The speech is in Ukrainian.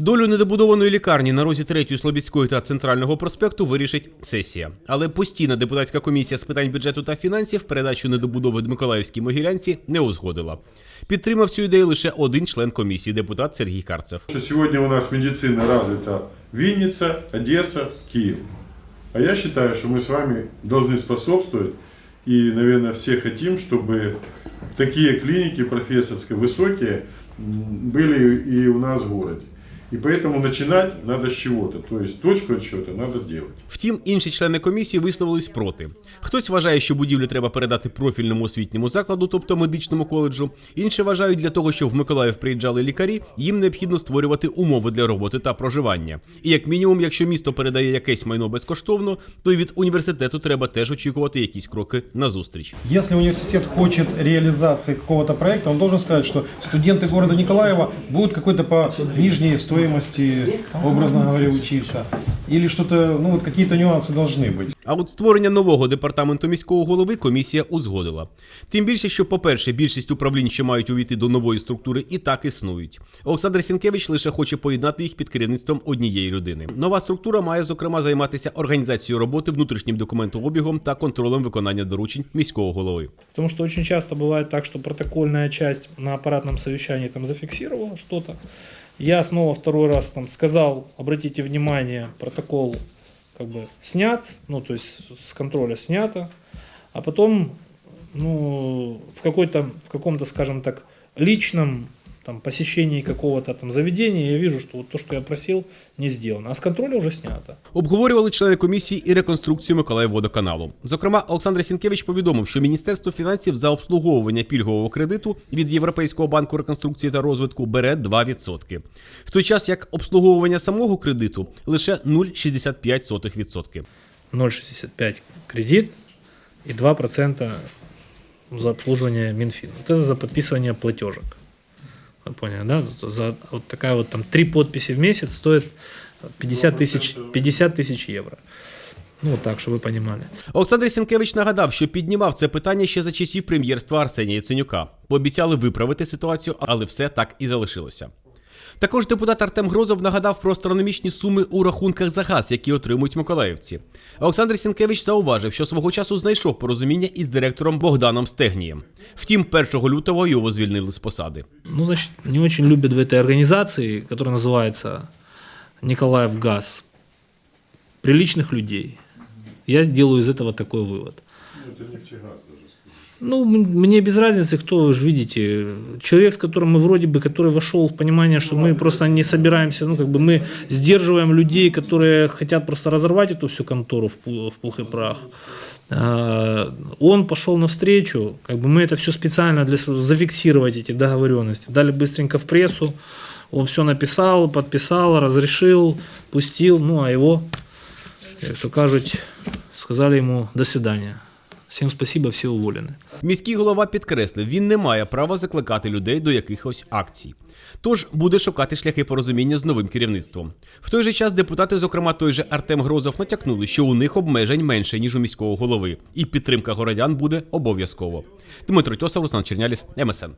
Долю недобудованої лікарні на розі 3 Слобідської та центрального проспекту вирішить сесія. Але постійна депутатська комісія з питань бюджету та фінансів передачу недобудови Миколаївській могилянці не узгодила. Підтримав цю ідею лише один член комісії, депутат Сергій Карцев. что сегодня у нас медицина развита Винница, Одесса, Киев. А я считаю, что мы с вами должны способствовать и, наверное, все хотим, чтобы такие клиники профессорские, высокие, м, были и у нас в городе. И поэтому начинать надо с чего-то. То есть точку отсчета надо делать. Втім, інші члени комісії висловились проти. Хтось вважає, що будівлю треба передати профільному освітньому закладу, тобто медичному коледжу. Інші вважають, для того, щоб в Миколаїв приїжджали лікарі, їм необхідно створювати умови для роботи та проживання. І як мінімум, якщо місто передає якесь майно безкоштовно, то й від університету треба теж очікувати якісь кроки назустріч. Если университет хочет реализации какого-то проекта, он должен сказать, что студенты города Николаева будут какой-то по нижней стоимости, образно говоря, учиться. Или что-то, ну вот какие-то нюансы должны быть. А от створення нового департаменту міського голови комісія узгодила. Тим більше, що, по-перше, більшість управлінь, що мають увійти до нової структури, і так існують. Олександр Сінкевич лише хоче поєднати їх під керівництвом однієї людини. Нова структура має зокрема займатися організацією роботи, внутрішнім документообігом та контролем виконання доручень міського голови. Потому что очень часто бывает так, что протокольная часть на аппаратном совещании там зафиксировала что-то. Я снова второй раз там сказал, обратите внимание, протокол как бы снят, ну то есть с контроля снято, а потом ну, в какой-то, в каком-то, скажем так, личном там, посещении какого-то там заведения я вижу, что вот то, что я просил, не сделано. А с контроля уже снято. Обговорювали члени комісії і реконструкцію Миколаївводоканалу. Зокрема, Олександр Сінкевич повідомив, що Міністерство фінансів за обслуговування пільгового кредиту від Європейського банку реконструкції та розвитку бере 2%. В той час як обслуговування самого кредиту лише 0,65%. 0,65 кредит и 2% за обслуживание Минфина. Вот это за подписывание платежек. Вы поняли, да? За- За вот такая вот там три подписи в месяц стоит 50 тысяч, 50 тысяч евро. Ну, вот так, чтобы вы понимали. Олександр Сінкевич нагадав, що піднімав це питання ще за часів прем'єрства Арсенія Яценюка. Пообіцяли виправити ситуацію, але все так і залишилося. Також депутат Артем Грозов нагадав про астрономічні суми у рахунках за газ, які отримують миколаївці. Олександр Сінкевич зауважив, що свого часу знайшов порозуміння із директором Богданом Стегнієм. Втім, 1 лютого його звільнили з посади. Ну, значит, не очень любят в этой организации, которая называется Николаев ГАЗ, приличных людей. Я делаю из этого такой вывод. Ну, М- мне без разницы, кто, вы же видите, человек, с которым мы вроде бы, который вошел в понимание, что мы просто не собираемся, ну, как бы мы сдерживаем людей, которые хотят просто разорвать эту всю контору в пух, в пух и прах. А, Он пошел навстречу, как бы мы это все специально для зафиксировать эти договоренности. Дали быстренько в прессу, он все написал, подписал, разрешил, пустил, ну, а его, как то кажуть, сказали ему до свидания. Всем спасибо, всі уволені. Міський голова підкреслив, він не має права закликати людей до якихось акцій. Тож буде шукати шляхи порозуміння з новим керівництвом. В той же час депутати, зокрема той же Артем Грозов, натякнули, що у них обмежень менше ніж у міського голови, і підтримка городян буде обов'язково. Дмитро Тьосов, Руслан Черняліс, МСН.